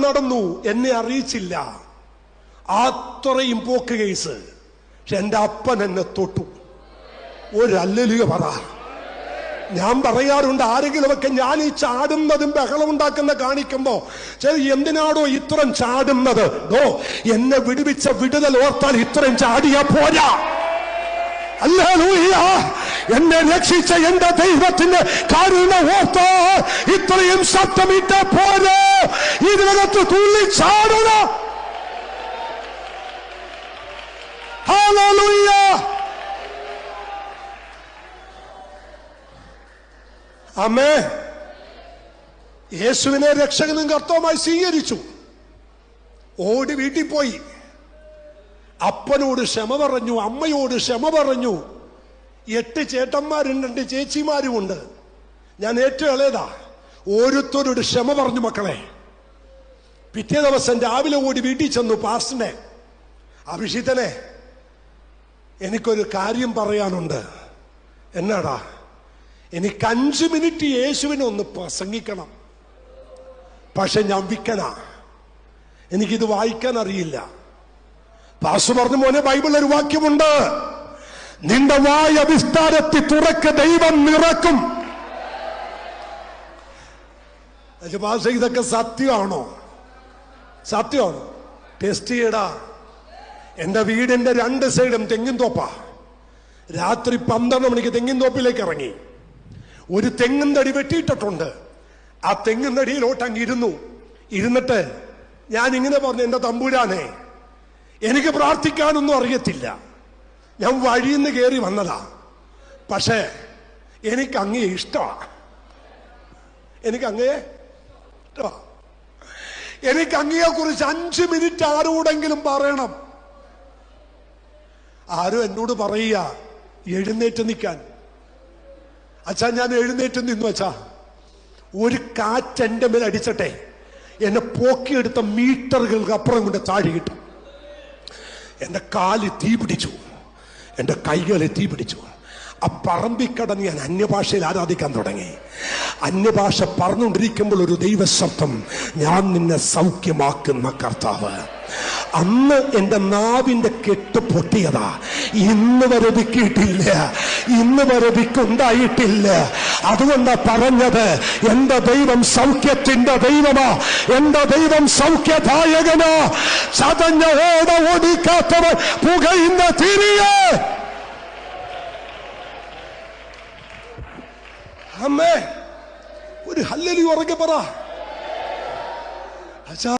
നടന്നു എന്നെ അറിയിച്ചില്ല. അത്രയും പോക്ക് കേസ്. പക്ഷെ എന്റെ അപ്പൻ എന്നെ തൊട്ടു. ഒരല്ലുക പറ. ഞാൻ പറയാറുണ്ട് ആരെങ്കിലും ഒക്കെ ഞാൻ ഈ ചാടുന്നതും ബഹളം ഉണ്ടാക്കുന്ന കാണിക്കുമ്പോ ശരി എന്തിനാടോ ഇത്രയും ചാടുന്നത്? ഓ എന്നെ വിടുവിച്ച വിടുതൽ ഓർത്താൽ ഇത്രയും ചാടിയാ പോരാ. ഹല്ലേലൂയ. എന്നെ രക്ഷിച്ച എന്റെ ദൈവത്തിന്റെ കാരുണ്യ ഓർത്ത്. ഇത്രയും ശബ്ദമിട്ട് പോരെ ഇതിനകത്ത് തുള്ളി ചാടുക. അമ്മേ യേശുവിനെ രക്ഷകനും കർത്തവുമായി സ്വീകരിച്ചു. ഓടി വീട്ടിൽ പോയി. അപ്പനോട് ക്ഷമ പറഞ്ഞു അമ്മയോട് ക്ഷമ പറഞ്ഞു. എട്ട് ചേട്ടന്മാരും രണ്ട് ചേച്ചിമാരുമുണ്ട്. ഞാൻ ഏറ്റവും ഇളയതാ. ഓരോരുത്തരോട് ക്ഷമ പറഞ്ഞു മക്കളെ. പിറ്റേ ദിവസം രാവിലെ ഓടി വീട്ടിൽ ചെന്നു പാസ്റ്റനെ അഭിഷിതനെ എനിക്കൊരു കാര്യം പറയാനുണ്ട്. എന്നാടാ? എനിക്ക് അഞ്ച് മിനിറ്റ് യേശുവിനെ ഒന്ന് പ്രസംഗിക്കണം. പക്ഷെ ഞാൻ വിക്കണ എനിക്കിത് വായിക്കാൻ അറിയില്ല. പാസ് പറഞ്ഞു മോനെ ബൈബിളിൽ ഒരു വാക്യമുണ്ട്. നിന്റെ വായ വിസ്താരത്തി തുറക്ക ദൈവം നിറക്കും. ഇതൊക്കെ സത്യമാണോ? സത്യമാണോ? ടെസ്റ്റ് ചെയ്യടാ. എന്റെ വീടിന്റെ രണ്ട് സൈഡും തെങ്ങിൻ തോപ്പാ. രാത്രി പന്ത്രണ്ട് മണിക്ക് തെങ്ങിൻ തോപ്പിലേക്ക് ഇറങ്ങി. ഒരു തെങ്ങിൻ തടി വെട്ടിയിട്ടിട്ടുണ്ട്. ആ തെങ്ങിൻ തടിയിലോട്ട് അങ്ങ് ഇരുന്നു. ഇരുന്നിട്ട് ഞാൻ ഇങ്ങനെ പറഞ്ഞു എന്റെ തമ്പൂരാനെ എനിക്ക് പ്രാർത്ഥിക്കാനൊന്നും അറിയത്തില്ല. ഞാൻ വഴിയിന്ന് കയറി വന്നതാ. പക്ഷേ എനിക്ക് അങ്ങേ ഇഷ്ടമാ എനിക്ക് അങ്ങേ ഇഷ്ടമാ എനിക്ക് അങ്ങയെ കുറിച്ച് അഞ്ച് മിനിറ്റ് ആരോടെങ്കിലും പറയണം. ആരും എന്നോട് പറയുക എഴുന്നേറ്റ് നിൽക്കാൻ. അച്ഛാ ഞാൻ എഴുന്നേറ്റ് നിന്നു അച്ഛാ. ഒരു കാറ്റ് എന്റെ മേൽ അടിച്ചട്ടെ. എന്നെ പോക്കിയെടുത്ത മീറ്ററുകൾക്ക് അപ്പുറം കൊണ്ട് താഴെ കിട്ടും എന്റെ കാൽ തീ പിടിച്ചു എന്റെ കൈകൾ തീ പിടിച്ചു. ആ പറമ്പിക്കടന്ന് ഞാൻ അന്യഭാഷയിൽ ആരാധിക്കാൻ തുടങ്ങി. അന്യഭാഷ പറഞ്ഞുകൊണ്ടിരിക്കുമ്പോൾ ഒരു ദൈവശബ്ദം ഞാൻ നിന്നെ സൗഖ്യമാക്കുന്ന കർത്താവ്. അന്ന് എന്റെ നാവിന്റെ കെട്ട് പൊട്ടിയതാ. ഇന്ന് വരെ വിക്കിയിട്ടില്ല ഇന്ന് വരെ വിക്കുണ്ടായിട്ടില്ല അതുകൊണ്ടാ പറഞ്ഞത് എന്റെ ദൈവം സൗഖ്യത്തിന്റെ ദൈവമാ എന്റെ ദൈവം സൗഖ്യദായകനാ ചതഞ്ഞ ഓട ഓടിക്കാത്തവൻ പുകയുന്ന തിരിയെ. അമ്മേ ഒരു ഹല്ലലി ഉറക്കെ പറ.